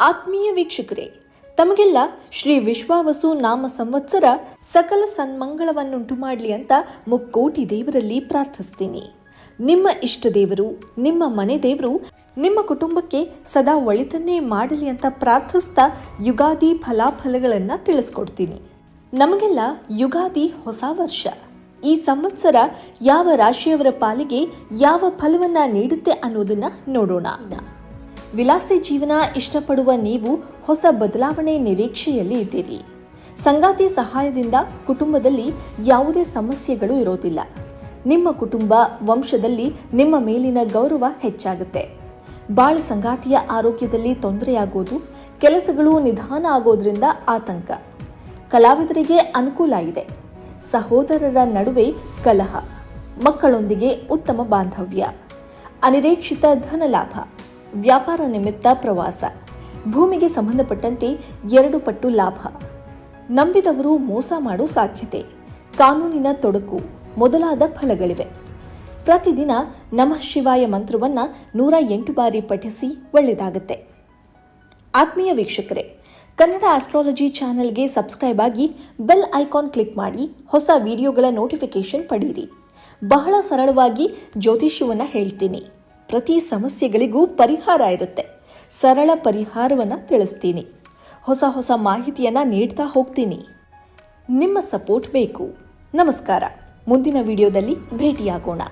ಆತ್ಮೀಯ ವೀಕ್ಷಕರೇ, ತಮಗೆಲ್ಲ ಶ್ರೀ ವಿಶ್ವಾವಸು ನಾಮ ಸಂವತ್ಸರ ಸಕಲ ಸನ್ಮಂಗಳವನ್ನುಂಟು ಮಾಡಲಿ ಅಂತ ಮುಕ್ಕೋಟಿ ದೇವರಲ್ಲಿ ಪ್ರಾರ್ಥಿಸ್ತೀನಿ. ನಿಮ್ಮ ಇಷ್ಟ ದೇವರು, ನಿಮ್ಮ ಮನೆ ದೇವರು, ನಿಮ್ಮ ಕುಟುಂಬಕ್ಕೆ ಸದಾ ಒಳಿತನ್ನೇ ಮಾಡಲಿ ಅಂತ ಪ್ರಾರ್ಥಿಸ್ತಾ ಯುಗಾದಿ ಫಲಾಫಲಗಳನ್ನು ತಿಳಿಸ್ಕೊಡ್ತೀನಿ. ನಮಗೆಲ್ಲ ಯುಗಾದಿ ಹೊಸ ವರ್ಷ. ಈ ಸಂವತ್ಸರ ಯಾವ ರಾಶಿಯವರ ಪಾಲಿಗೆ ಯಾವ ಫಲವನ್ನ ನೀಡುತ್ತೆ ಅನ್ನೋದನ್ನ ನೋಡೋಣ. ವಿಲಾಸಿ ಜೀವನ ಇಷ್ಟಪಡುವ ನೀವು ಹೊಸ ಬದಲಾವಣೆ ನಿರೀಕ್ಷೆಯಲ್ಲಿ ಇದ್ದೀರಿ. ಸಂಗಾತಿ ಸಹಾಯದಿಂದ ಕುಟುಂಬದಲ್ಲಿ ಯಾವುದೇ ಸಮಸ್ಯೆಗಳು ಇರೋದಿಲ್ಲ. ನಿಮ್ಮ ಕುಟುಂಬ ವಂಶದಲ್ಲಿ ನಿಮ್ಮ ಮೇಲಿನ ಗೌರವ ಹೆಚ್ಚಾಗುತ್ತೆ. ಬಾಳ ಸಂಗಾತಿಯ ಆರೋಗ್ಯದಲ್ಲಿ ತೊಂದರೆಯಾಗೋದು, ಕೆಲಸಗಳು ನಿಧಾನ ಆಗೋದ್ರಿಂದ ಆತಂಕ. ಕಲಾವಿದರಿಗೆ ಅನುಕೂಲ ಇದೆ. ಸಹೋದರರ ನಡುವೆ ಕಲಹ, ಮಕ್ಕಳೊಂದಿಗೆ ಉತ್ತಮ ಬಾಂಧವ್ಯ, ಅನಿರೀಕ್ಷಿತ ಧನಲಾಭ. ವ್ಯಾಪಾರ ನಿಮಿತ್ತ ಪ್ರವಾಸ. ಭೂಮಿಗೆ ಸಂಬಂಧಪಟ್ಟಂತೆ ಎರಡು ಪಟ್ಟು ಲಾಭ. ನಂಬಿದವರು ಮೋಸ ಮಾಡೋ ಸಾಧ್ಯತೆ. ಕಾನೂನಿನ ತೊಡಕು ಮೊದಲಾದ ಫಲಗಳಿವೆ. ಪ್ರತಿದಿನ ನಮಃ ಶಿವಾಯ ಮಂತ್ರವನ್ನು ನೂರ ಎಂಟು ಬಾರಿ ಪಠಿಸಿ ಒಳ್ಳೆಯದಾಗುತ್ತೆ. ಆತ್ಮೀಯ ವೀಕ್ಷಕರೇ, ಕನ್ನಡ ಆಸ್ಟ್ರಾಲಜಿ ಚಾನೆಲ್ಗೆ ಸಬ್ಸ್ಕ್ರೈಬ್ ಆಗಿ ಬೆಲ್ ಐಕಾನ್ ಕ್ಲಿಕ್ ಮಾಡಿ ಹೊಸ ವಿಡಿಯೋಗಳ ನೋಟಿಫಿಕೇಶನ್ ಪಡೀರಿ ಬಹಳ ಸರಳವಾಗಿ ಜ್ಯೋತಿಷ್ಯವನ್ನು ಹೇಳ್ತೀನಿ. ಪ್ರತಿ ಸಮಸ್ಯೆಗಳಿಗೂ ಪರಿಹಾರ ಇರುತ್ತೆ. ಸರಳ ಪರಿಹಾರವನ್ನು ತಿಳಿಸ್ತೀನಿ. ಹೊಸ ಹೊಸ ಮಾಹಿತಿಯನ್ನು ನೀಡ್ತಾ ಹೋಗ್ತೀನಿ. ನಿಮ್ಮ ಸಪೋರ್ಟ್ ಬೇಕು. ನಮಸ್ಕಾರ. ಮುಂದಿನ ವಿಡಿಯೋದಲ್ಲಿ ಭೇಟಿಯಾಗೋಣ.